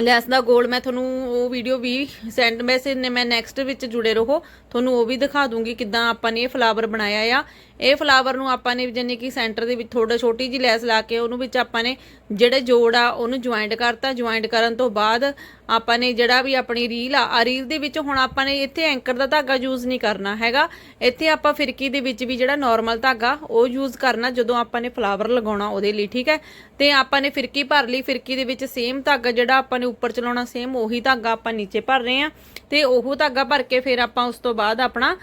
ਲੈਸ ਦਾ ਗੋਲ ਮੈਂ ਤੁਹਾਨੂੰ ਉਹ ਵੀਡੀਓ ਵੀ ਸੈਂਡ ਮੈਸੇਜ ਨੇ ਮੈਂ ਨੈਕਸਟ ਵਿੱਚ ਜੁੜੇ ਰਹੋ। ਤੁਹਾਨੂੰ ਉਹ ਵੀ ਦਿਖਾ ਦੂੰਗੀ ਕਿਦਾਂ ਆਪਾਂ ਨੇ ਇਹ ਫਲਾਵਰ ਬਣਾਇਆ ਆ। ਇਹ ਫਲਾਵਰ ਨੂੰ ਆਪਾਂ ਨੇ ਜਾਨੀ ਕਿ ਸੈਂਟਰ ਦੇ ਵਿੱਚ ਥੋੜਾ ਛੋਟੀ ਜੀ ਲੈਸ ਲਾ ਕੇ ਉਹਨੂੰ ਵਿੱਚ ਆਪਾਂ ਨੇ ਜਿਹੜੇ ਜੋੜ ਆ ਉਹਨੂੰ ਜੁਆਇੰਟ ਕਰਤਾ। ਜੁਆਇੰਟ ਕਰਨ ਤੋਂ ਬਾਅਦ ਆਪਾਂ ਨੇ ਜਿਹੜਾ ਵੀ ਆਪਣੀ ਰੀਲ ਆ ਆ ਰੀਲ ਦੇ ਵਿੱਚ ਹੁਣ ਆਪਾਂ ਨੇ ਇੱਥੇ ਐਂਕਰ ਦਾ ਧਾਗਾ ਯੂਜ਼ ਨਹੀਂ ਕਰਨਾ ਹੈਗਾ। ਇੱਥੇ ਆਪਾਂ ਫਿਰਕੀ ਦੇ ਵਿੱਚ ਵੀ ਜਿਹੜਾ ਨਾਰਮਲ ਧਾਗਾ, ਉਹ ਯੂਜ਼ ਕਰਨਾ ਜਦੋਂ ਆਪਾਂ ਨੇ ਫਲਾਵਰ ਲਗਾਉਣਾ ਉਹਦੇ ਲਈ, ਠੀਕ ਹੈ? ਤੇ ਆਪਾਂ ਨੇ ਫਿਰਕੀ ਭਰ ਲਈ, ਫਿਰਕੀ ਦੇ ਵਿੱਚ ਸੇਮ ਧਾਗਾ ਜਿਹੜਾ ਆਪਾਂ ਨੇ ਉੱਪਰ ਚਲਾਉਣਾ ਸੇਮ ਉਹੀ ਧਾਗਾ ਆਪਾਂ ਨੀਚੇ ਭਰ ਰਹੇ ਆ ਤੇ ਉਹ ਧਾਗਾ ਭਰ ਕੇ ਫਿਰ ਆਪਾਂ ਉਸ ਤੋਂ ਬਾਅਦ ਆਪਣਾ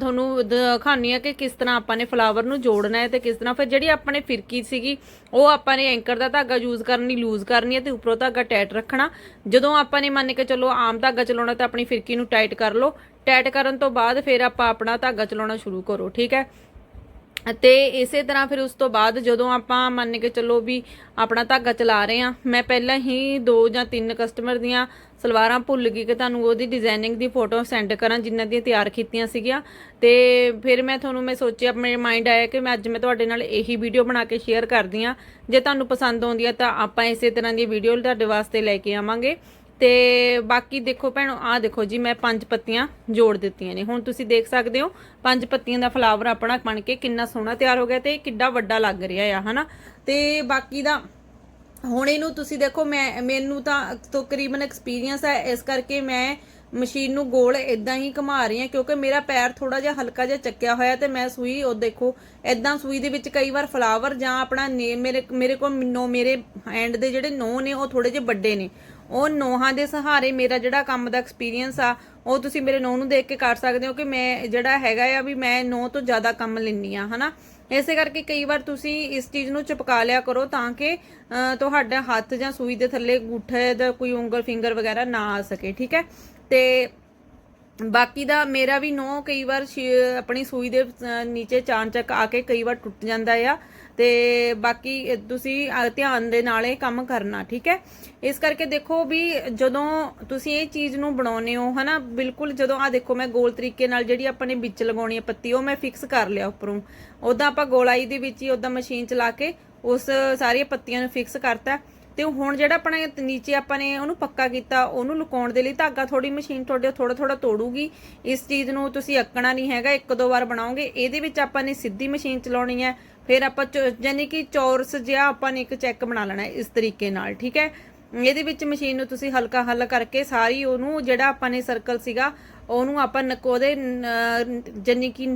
ਤੁਹਾਨੂੰ ਦਿਖਾਉਣੀ ਆ ਕਿ ਕਿਸ ਤਰ੍ਹਾਂ ਆਪਾਂ ਨੇ ਫਲਾਵਰ ਨੂੰ ਜੋੜਨਾ ਹੈ ਤੇ ਕਿਸ ਤਰ੍ਹਾਂ ਫਿਰ ਜਿਹੜੀ ਆਪਾਂ ਨੇ ਫਿਰਕੀ ਸੀਗੀ, ਉਹ ਆਪਾਂ ਨੇ ਐਂਕਰ ਦਾ ਧਾਗਾ ਯੂਜ਼ ਕਰਨੀ ਲੂਜ਼ ਕਰਨੀ ਹੈ ਤੇ ਉੱਪਰੋਂ ਧਾਗਾ ਟਾਈਟ ਰੱਖਣਾ। ਜਦੋਂ ਆਪਾਂ ਨੇ ਮੰਨ ਕੇ ਚੱਲੋ ਆਮ ਧਾਗਾ ਚਲਾਉਣਾ ਤਾਂ ਆਪਣੀ ਫਿਰਕੀ ਨੂੰ ਟਾਈਟ ਕਰ ਲਓ। ਟਾਈਟ ਕਰਨ ਤੋਂ ਬਾਅਦ ਫਿਰ ਆਪਾਂ ਆਪਣਾ ਧਾਗਾ ਚਲਾਉਣਾ ਸ਼ੁਰੂ ਕਰੋ, ਠੀਕ ਹੈ? ਤੇ ਇਸੇ ਤਰ੍ਹਾਂ ਫਿਰ ਉਸ ਤੋਂ ਬਾਅਦ ਜਦੋਂ ਆਪਾਂ ਮੰਨ ਕੇ ਚੱਲੋ ਵੀ ਆਪਣਾ ਧਾਗਾ ਚਲਾ ਰਹੇ ਆ ਮੈਂ ਪਹਿਲਾਂ ਹੀ ਦੋ ਜਾਂ ਤਿੰਨ ਕਸਟਮਰ ਦੀਆਂ ਸਲਵਾਰਾਂ ਭੁੱਲ ਗਈ ਕਿ ਤੁਹਾਨੂੰ ਉਹਦੀ ਡਿਜ਼ਾਈਨਿੰਗ ਦੀ ਫੋਟੋ ਸੈਂਡ ਕਰਾਂ, ਜਿਨ੍ਹਾਂ ਦੀਆਂ ਤਿਆਰ ਕੀਤੀਆਂ ਸੀਗੀਆਂ। ਤੇ ਫਿਰ ਮੈਂ ਤੁਹਾਨੂੰ, ਮੈਂ ਸੋਚਿਆ ਮੇਰੇ ਮਾਈਂਡ ਆਇਆ ਕਿ ਮੈਂ ਅੱਜ ਮੈਂ ਤੁਹਾਡੇ ਨਾਲ ਇਹੀ ਵੀਡੀਓ ਬਣਾ ਕੇ ਸ਼ੇਅਰ ਕਰਦੀ ਆ ਜੇ ਤੁਹਾਨੂੰ ਪਸੰਦ ਆਉਂਦੀ ਆ ਤਾਂ ਆਪਾਂ ਇਸੇ ਤਰ੍ਹਾਂ ਦੀ ਵੀਡੀਓ ਤੁਹਾਡੇ ਵਾਸਤੇ ਲੈ ਕੇ ਆਵਾਂਗੇ। ਤੇ ਬਾਕੀ ਦੇਖੋ ਭੈਣੋ, ਆਹ ਦੇਖੋ ਜੀ, ਮੈਂ ਪੰਜ ਪੱਤੀਆਂ ਜੋੜ ਦਿੱਤੀਆਂ ਨੇ। ਹੁਣ ਤੁਸੀਂ ਦੇਖ ਸਕਦੇ ਹੋ, ਪੰਜ ਪੱਤੀਆਂ ਦਾ ਫਲਾਵਰ ਆਪਣਾ ਬਣ ਕੇ ਕਿੰਨਾ ਸੋਹਣਾ ਤਿਆਰ ਹੋ ਗਿਆ ਤੇ ਕਿੱਡਾ ਵੱਡਾ ਲੱਗ ਰਿਹਾ ਆ, ਹਨਾ? ਤੇ ਬਾਕੀ ਦਾ, ਹੁਣ ਇਹਨੂੰ ਤੁਸੀਂ ਦੇਖੋ, ਮੈਂ, ਮੈਨੂੰ ਤਾਂ ਤਕਰੀਬਨ ਐਕਸਪੀਰੀਅੰਸ ਹੈ ਇਸ ਕਰਕੇ ਮੈਂ ਮਸ਼ੀਨ ਨੂੰ ਗੋਲ ਇਦਾਂ ਹੀ ਘੁਮਾ ਰਹੀ ਹਾਂ, ਕਿਉਂਕਿ ਮੇਰਾ ਪੈਰ ਥੋੜਾ ਜਿਹਾ ਹਲਕਾ ਜਿਹਾ ਚੱਕਿਆ ਹੋਇਆ ਤੇ ਮੈਂ ਸੂਈ, ਉਹ ਦੇਖੋ ਇਦਾਂ ਸੂਈ ਦੇ ਵਿੱਚ ਕਈ ਵਾਰ ਫਲਾਵਰ ਜਾਂ ਆਪਣਾ ਨੇ, ਮੇਰੇ ਮੇਰੇ ਕੋਲ ਨੋ, ਮੇਰੇ ਹੈਂਡ ਦੇ ਜਿਹੜੇ ਨੋ ਨੇ, ਉਹ ਥੋੜੇ ਜਿਹੇ ਵੱਡੇ ਨੇ। ਉਹ ਨੋਹਾਂ ਦੇ ਸਹਾਰੇ ਮੇਰਾ ਜਿਹੜਾ ਕੰਮ ਦਾ ਐਕਸਪੀਰੀਅੰਸ ਆ, ਉਹ ਤੁਸੀਂ ਮੇਰੇ ਨੋ ਨੂੰ ਦੇਖ ਕੇ ਕਰ ਸਕਦੇ ਹੋ ਕਿ ਮੈਂ ਜਿਹੜਾ ਹੈਗਾ ਆ ਵੀ ਮੈਂ ਨੋ ਤੋਂ ਜ਼ਿਆਦਾ ਕੰਮ ਲੈਂਦੀ ਆ ਹਨਾ? ਇਸੇ ਕਰਕੇ ਕਈ ਵਾਰ ਤੁਸੀਂ ਇਸ ਚੀਜ਼ ਨੂੰ ਚਿਪਕਾ ਲਿਆ ਕਰੋ ਤਾਂ ਕਿ ਤੁਹਾਡਾ ਹੱਥ ਜਾਂ ਸੂਈ ਦੇ ਥੱਲੇ ਗੁੱਠੇ ਦਾ ਕੋਈ ਉਂਗਲ ਫਿੰਗਰ ਵਗੈਰਾ ਨਾ ਆ ਸਕੇ, ਠੀਕ ਹੈ? ਤੇ ਬਾਕੀ ਦਾ ਮੇਰਾ ਵੀ ਨੋ ਕਈ ਵਾਰ ਸ਼ੀ- ਆਪਣੀ ਸੂਈ ਦੇ ਨੀਚੇ ਚਾਂਚਕ ਆ ਕੇ ਕਈ ਵਾਰ ਟੁੱਟ ਜਾਂਦਾ ਆ। ਤੇ ਬਾਕੀ ਤੁਸੀਂ ਧਿਆਨ ਦੇ ਨਾਲ ਇਹ ਕੰਮ ਕਰਨਾ, ਠੀਕ ਹੈ? ਇਸ ਕਰਕੇ ਦੇਖੋ ਵੀ ਜਦੋਂ ਤੁਸੀਂ ਇਹ ਚੀਜ਼ ਨੂੰ ਬਣਾਉਨੇ ਹੋ, ਹਨਾ, ਬਿਲਕੁਲ ਜਦੋਂ ਆ ਦੇਖੋ, ਮੈਂ ਗੋਲ ਤਰੀਕੇ ਨਾਲ ਜਿਹੜੀ ਆਪਾਂ ਨੇ ਵਿੱਚ ਲਗਾਉਣੀ ਹੈ ਪੱਤੀ, ਉਹ ਮੈਂ ਫਿਕਸ ਕਰ ਲਿਆ ਉੱਪਰੋਂ। ਉਦਾਂ ਆਪਾਂ ਗੋਲਾਈ ਦੇ ਵਿੱਚ ਹੀ ਉਦਾਂ ਮਸ਼ੀਨ ਚਲਾ ਕੇ ਉਸ ਸਾਰੀਆਂ ਪੱਤੀਆਂ ਨੂੰ ਫਿਕਸ ਕਰਤਾ। ਤੇ ਹੁਣ ਜਿਹੜਾ ਆਪਣਾ ਨੀਚੇ ਆਪਾਂ ਨੇ ਉਹਨੂੰ ਪੱਕਾ ਕੀਤਾ, ਉਹਨੂੰ ਲੁਕਾਉਣ ਦੇ ਲਈ ਧਾਗਾ ਥੋੜੀ ਮਸ਼ੀਨ ਤੁਹਾਡੇ ਥੋੜਾ ਥੋੜਾ ਤੋੜੂਗੀ। ਇਸ ਚੀਜ਼ ਨੂੰ ਤੁਸੀਂ ਅੱਕਣਾ ਨਹੀਂ ਹੈਗਾ, ਇੱਕ ਦੋ ਵਾਰ ਬਣਾਓਗੇ, ਇਹਦੇ ਵਿੱਚ ਆਪਾਂ ਨੇ ਸਿੱਧੀ ਮਸ਼ੀਨ ਚਲਾਉਣੀ ਹੈ, ਫਿਰ ਆਪਾਂ ਚੌ- ਯਾਨੀ ਕਿ ਚੌਰਸ ਜਿਹਾ ਆਪਾਂ ਨੇ ਇੱਕ ਚੈੱਕ ਬਣਾ ਲੈਣਾ ਇਸ ਤਰੀਕੇ ਨਾਲ, ਠੀਕ ਹੈ? ਇਹਦੇ ਵਿੱਚ ਮਸ਼ੀਨ ਨੂੰ ਤੁਸੀਂ ਹਲਕਾ ਹੱਲ ਕਰਕੇ ਸਾਰੀ ਉਹਨੂੰ ਜਿਹੜਾ ਆਪਾਂ ਨੇ ਸਰਕਲ ਸੀਗਾ, ਉਹਨੂੰ ਆਪਾਂ ਉਹਦੇ ਜਨੀ ਕਿ,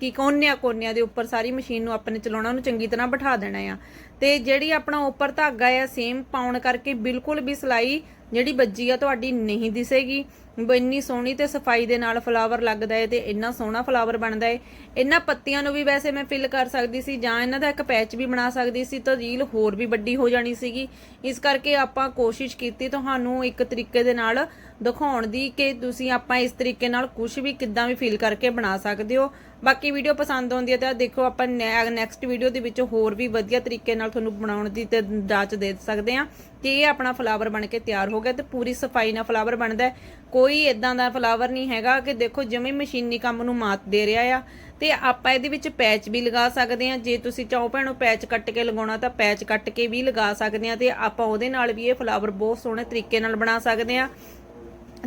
ਕੀ ਕੋਨਿਆਂ ਕੋਨਿਆਂ ਦੇ ਉੱਪਰ ਸਾਰੀ ਮਸ਼ੀਨ ਨੂੰ ਆਪਾਂ ਨੇ ਚਲਾਉਣਾ, ਉਹਨੂੰ ਚੰਗੀ ਤਰ੍ਹਾਂ ਬਿਠਾ ਦੇਣਾ ਆ। ਤੇ ਜਿਹੜੀ ਆਪਣਾ ਉੱਪਰ ਧਾਗਾ ਆ ਸੇਮ ਪਾਉਣ ਕਰਕੇ ਬਿਲਕੁਲ ਵੀ ਸਲਾਈ ਜਿਹੜੀ ਵੱਜੀ ਆ, ਤੁਹਾਡੀ ਨਹੀਂ ਦਿਸੇਗੀ। ਇੰਨੀ ਸੋਹਣੀ ਤੇ ਸਫ਼ਾਈ ਦੇ ਨਾਲ ਫਲਾਵਰ ਲੱਗਦਾ ਹੈ ਤੇ ਇੰਨਾ ਸੋਹਣਾ ਫਲਾਵਰ ਬਣਦਾ ਹੈ ਇਹਨਾਂ ਪੱਤੀਆਂ ਨੂੰ ਵੀ ਵੈਸੇ ਮੈਂ ਫਿਲ ਕਰ ਸਕਦੀ ਸੀ ਜਾਂ ਇਹਨਾਂ ਦਾ ਇੱਕ ਪੈਚ ਵੀ ਬਣਾ ਸਕਦੀ ਸੀ ਤਾਂ ਰੀਲ ਹੋਰ ਵੀ ਵੱਡੀ ਹੋ ਜਾਣੀ ਸੀਗੀ। ਇਸ ਕਰਕੇ ਆਪਾਂ ਕੋਸ਼ਿਸ਼ ਕੀਤੀ ਤੁਹਾਨੂੰ ਇੱਕ ਤਰੀਕੇ ਦੇ ਨਾਲ ਦਿਖਾਉਣ ਦੀ ਕਿ ਤੁਸੀਂ ਆਪਾਂ ਇਸ ਤਰੀਕੇ ਨਾਲ ਕੁਝ ਵੀ ਕਿੱਦਾਂ ਵੀ ਫਿਲ ਕਰਕੇ ਬਣਾ ਸਕਦੇ ਹੋ। ਬਾਕੀ ਵੀਡੀਓ ਪਸੰਦ ਆਉਂਦੀ ਹੈ ਤਾਂ ਦੇਖੋ ਆਪਾਂ ਨੈਕਸਟ ਵੀਡੀਓ ਦੇ ਵਿੱਚ ਹੋਰ ਵੀ ਵਧੀਆ ਤਰੀਕੇ ਨਾਲ ਤੁਹਾਨੂੰ ਬਣਾਉਣ ਦੀ ਤੇ ਜਾਂਚ ਦੇ ਸਕਦੇ ਹਾਂ ਕਿ ਇਹ ਆਪਣਾ ਫਲਾਵਰ ਬਣ ਕੇ ਤਿਆਰ ਹੋ ਗਿਆ ਤੇ ਪੂਰੀ ਸਫ਼ਾਈ ਨਾਲ ਫਲਾਵਰ ਬਣਦਾ ਹੈ। ਕੋਈ ਇਦਾਂ ਦਾ ਫਲਾਵਰ ਨਹੀਂ ਹੈਗਾ ਕਿ ਦੇਖੋ ਜਿਵੇਂ ਮਸ਼ੀਨੀ ਕੰਮ ਨੂੰ ਮਾਤ ਦੇ ਰਿਹਾ ਆ, ਤੇ ਆਪਾਂ ਇਹਦੇ ਵਿੱਚ ਪੈਚ ਵੀ ਲਗਾ ਸਕਦੇ ਹਾਂ। ਜੇ ਤੁਸੀਂ ਚਾਹੋ ਭੈਣੋ ਪੈਚ ਕੱਟ ਕੇ ਲਗਾਉਣਾ ਤਾਂ ਪੈਚ ਕੱਟ ਕੇ ਵੀ ਲਗਾ ਸਕਦੇ ਹਾਂ ਤੇ ਆਪਾਂ ਉਹਦੇ ਨਾਲ ਵੀ ਇਹ ਫਲਾਵਰ ਬਹੁਤ ਸੋਹਣੇ ਤਰੀਕੇ ਨਾਲ ਬਣਾ ਸਕਦੇ ਹਾਂ।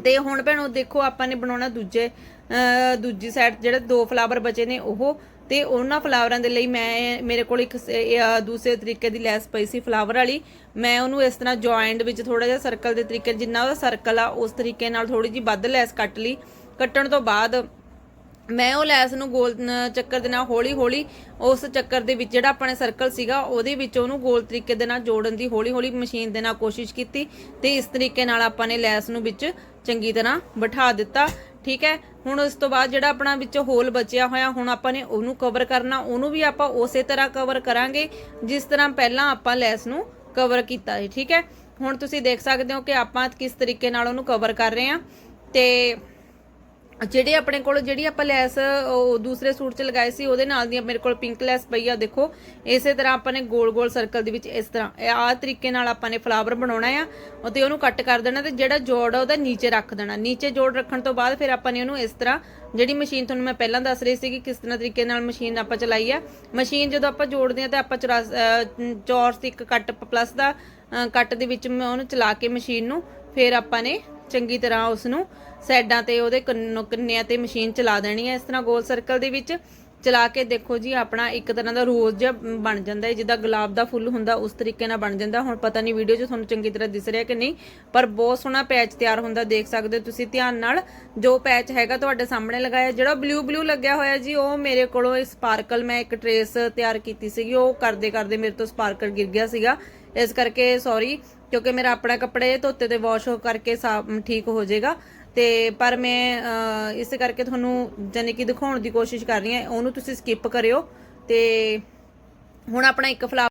ਤੇ ਹੁਣ ਭੈਣੋ ਦੇਖੋ ਆਪਾਂ ਨੇ ਬਣਾਉਣਾ ਦੂਜੇ, ਅਹ ਦੂਜੀ ਸਾਈਡ ਜਿਹੜੇ ਦੋ ਫਲਾਵਰ ਬਚੇ ਨੇ, ਉਹ ਤੇ ਉਹਨਾਂ ਫਲਾਵਰਾਂ ਦੇ ਲਈ ਮੈਂ ਮੇਰੇ ਕੋਲ ਇੱਕ ਦੂਸਰੇ ਤਰੀਕੇ ਦੀ ਲੈਸ ਪਈ ਸੀ ਫਲਾਵਰ ਵਾਲੀ। ਮੈਂ ਉਹਨੂੰ ਇਸ ਤਰ੍ਹਾਂ ਜੁਆਇੰਟ ਵਿੱਚ ਥੋੜਾ ਜਿਹਾ ਸਰਕਲ ਦੇ ਤਰੀਕੇ ਜਿੰਨਾ ਉਹਦਾ ਸਰਕਲ ਆ, ਉਸ ਤਰੀਕੇ ਨਾਲ ਥੋੜੀ ਜਿਹੀ ਵੱਧ ਲੈਸ ਕੱਟ ਲਈ। ਕੱਟਣ ਤੋਂ ਬਾਅਦ ਮੈਂ ਉਹ ਲੈਸ ਨੂੰ ਗੋਲ ਚੱਕਰ ਦੇ ਨਾਲ ਹੌਲੀ ਹੌਲੀ ਉਸ ਚੱਕਰ ਦੇ ਵਿੱਚ ਜਿਹੜਾ ਆਪਣੇ ਸਰਕਲ ਸੀਗਾ, ਉਹਦੇ ਵਿੱਚ ਉਹਨੂੰ ਗੋਲ ਤਰੀਕੇ ਦੇ ਨਾਲ ਜੋੜਨ ਦੀ ਹੌਲੀ ਹੌਲੀ ਮਸ਼ੀਨ ਦੇ ਨਾਲ ਕੋਸ਼ਿਸ਼ ਕੀਤੀ ਤੇ ਇਸ ਤਰੀਕੇ ਨਾਲ ਆਪਾਂ ਨੇ ਲੈਸ ਨੂੰ ਵਿੱਚ ਚੰਗੀ ਤਰ੍ਹਾਂ ਬਿਠਾ ਦਿੱਤਾ। ਠੀਕ ਹੈ? ਹੁਣ ਉਸ ਤੋਂ ਬਾਅਦ ਜਿਹੜਾ ਆਪਣਾ ਵਿੱਚ ਹੋਲ ਬਚਿਆ ਹੋਇਆ, ਹੁਣ ਆਪਾਂ ਨੇ ਉਹਨੂੰ ਕਵਰ ਕਰਨਾ, ਉਹਨੂੰ ਵੀ ਆਪਾਂ ਉਸੇ ਤਰ੍ਹਾਂ ਕਵਰ ਕਰਾਂਗੇ, ਜਿਸ ਤਰ੍ਹਾਂ ਪਹਿਲਾਂ ਆਪਾਂ ਲੈਸ ਨੂੰ ਕਵਰ ਕੀਤਾ ਸੀ, ਠੀਕ ਹੈ? ਹੁਣ ਤੁਸੀਂ ਦੇਖ ਸਕਦੇ ਹੋ ਕਿ ਆਪਾਂ ਕਿਸ ਤਰੀਕੇ ਨਾਲ ਉਹਨੂੰ ਕਵਰ ਕਰ ਰਹੇ ਹਾਂ, ਤੇ ਜਿਹੜੇ ਆਪਣੇ ਕੋਲ ਜਿਹੜੀ ਆਪਾਂ ਲੈਸ ਉਹ ਦੂਸਰੇ ਸੂਟ 'ਚ ਲਗਾਏ ਸੀ ਉਹਦੇ ਨਾਲ ਦੀ ਮੇਰੇ ਕੋਲ ਪਿੰਕ ਲੈਸ ਪਈ ਆ ਦੇਖੋ। ਇਸੇ ਤਰ੍ਹਾਂ ਆਪਾਂ ਨੇ ਗੋਲ ਗੋਲ ਸਰਕਲ ਦੇ ਵਿੱਚ ਇਸ ਤਰ੍ਹਾਂ। ਆਹ ਤਰੀਕੇ ਨਾਲ ਆਪਾਂ ਨੇ ਫਲਾਵਰ ਬਣਾਉਣਾ ਆ ਉਹ ਤੇ ਉਹਨੂੰ ਕੱਟ ਕਰ ਦੇਣਾ ਤੇ ਜਿਹੜਾ ਜੋੜ ਆ ਉਹਦਾ ਨੀਚੇ ਰੱਖ ਦੇਣਾ। ਨੀਚੇ ਜੋੜ ਰੱਖਣ ਤੋਂ ਬਾਅਦ ਫਿਰ ਆਪਾਂ ਨੇ ਉਹਨੂੰ ਇਸ ਤਰ੍ਹਾਂ ਜਿਹੜੀ ਮਸ਼ੀਨ ਤੁਹਾਨੂੰ ਮੈਂ ਪਹਿਲਾਂ ਦੱਸ ਰਹੀ ਸੀ ਕਿ ਕਿਸ ਤਰ੍ਹਾਂ ਤਰੀਕੇ ਨਾਲ ਮਸ਼ੀਨ ਆਪਾਂ ਚਲਾਈ ਆ। ਮਸ਼ੀਨ ਜਦੋਂ ਆਪਾਂ ਜੋੜਦੇ ਆ ਤਾਂ ਆਪਾਂ ਚੌਰਸ ਅਹ, ਚੌਰਸ ਇੱਕ ਕੱਟ ਪਲੱਸ ਦਾ ਕੱਟ ਦੇ ਵਿੱਚ ਮੈਂ ਉਹਨੂੰ ਚਲਾ ਕੇ ਮਸ਼ੀਨ ਨੂੰ ਫਿਰ ਆਪਾਂ ਨੇ ਚੰਗੀ ਤਰ੍ਹਾਂ ਉਸ ਨੂੰ ਸਾਈਡਾਂ ਤੇ ਉਹਦੇ ਕੰਨਿਆਂ ਤੇ ਮਸ਼ੀਨ ਚਲਾ ਦੇਣੀ ਹੈ। ਇਸ ਤਰ੍ਹਾਂ ਗੋਲ ਸਰਕਲ ਦੇ ਵਿੱਚ ਚਲਾ ਕੇ ਦੇਖੋ ਜੀ, ਆਪਣਾ ਇੱਕ ਤਰ੍ਹਾਂ ਦਾ ਰੋਜ਼ ਜਿਹਾ ਬਣ ਜਾਂਦਾ ਹੈ, ਜਿੱਦਾਂ ਗੁਲਾਬ ਦਾ ਫੁੱਲ ਹੁੰਦਾ, ਉਸ ਤਰੀਕੇ ਨਾਲ ਬਣ ਜਾਂਦਾ। ਹੁਣ ਪਤਾ ਨਹੀਂ ਵੀਡੀਓ 'ਚ ਤੁਹਾਨੂੰ ਚੰਗੀ ਤਰ੍ਹਾਂ ਦਿਸ ਰਿਹਾ ਕਿ ਨਹੀਂ, ਪਰ ਬਹੁਤ ਸੋਹਣਾ ਪੈਚ ਤਿਆਰ ਹੁੰਦਾ, ਦੇਖ ਸਕਦੇ ਹੋ ਤੁਸੀਂ। ਧਿਆਨ ਨਾਲ ਜੋ ਪੈਚ ਹੈਗਾ ਤੁਹਾਡੇ ਸਾਹਮਣੇ ਲਗਾਇਆ, ਜਿਹੜਾ ਬਲੂ ਬਲੂ ਲੱਗਿਆ ਹੋਇਆ ਜੀ, ਉਹ ਮੇਰੇ ਕੋਲੋਂ ਇਹ ਸਪਾਰਕਲ ਮੈਂ ਇੱਕ ਟ੍ਰੇਸ ਤਿਆਰ ਕੀਤੀ ਸੀਗੀ। ਉਹ ਕਰਦੇ ਕਰਦੇ ਮੇਰੇ ਤੋਂ ਸਪਾਰਕਲ ਗਿਰ ਗਿਆ ਸੀਗਾ। ਇਸ ਕਰਕੇ ਸੌਰੀ ਕਿਉਂਕਿ ਮੇਰਾ ਆਪਣਾ ਕੱਪੜੇ ਧੋਤੇ ਤੇ ਵਾਸ਼ ਕਰਕੇ ਸਾਫ਼ ਠੀਕ ਹੋ ਜਾਏਗਾ। ਤੇ ਪਰ ਮੈਂ ਇਸ ਕਰਕੇ ਤੁਹਾਨੂੰ ਜਾਨੀ ਕਿ ਦਿਖਾਉਣ ਦੀ ਕੋਸ਼ਿਸ਼ ਕਰ ਰਹੀ ਹਾਂ, ਉਹਨੂੰ ਤੁਸੀਂ ਸਕਿਪ ਕਰਿਓ। ਤੇ ਹੁਣ ਆਪਣਾ ਇੱਕ ਫਲਾ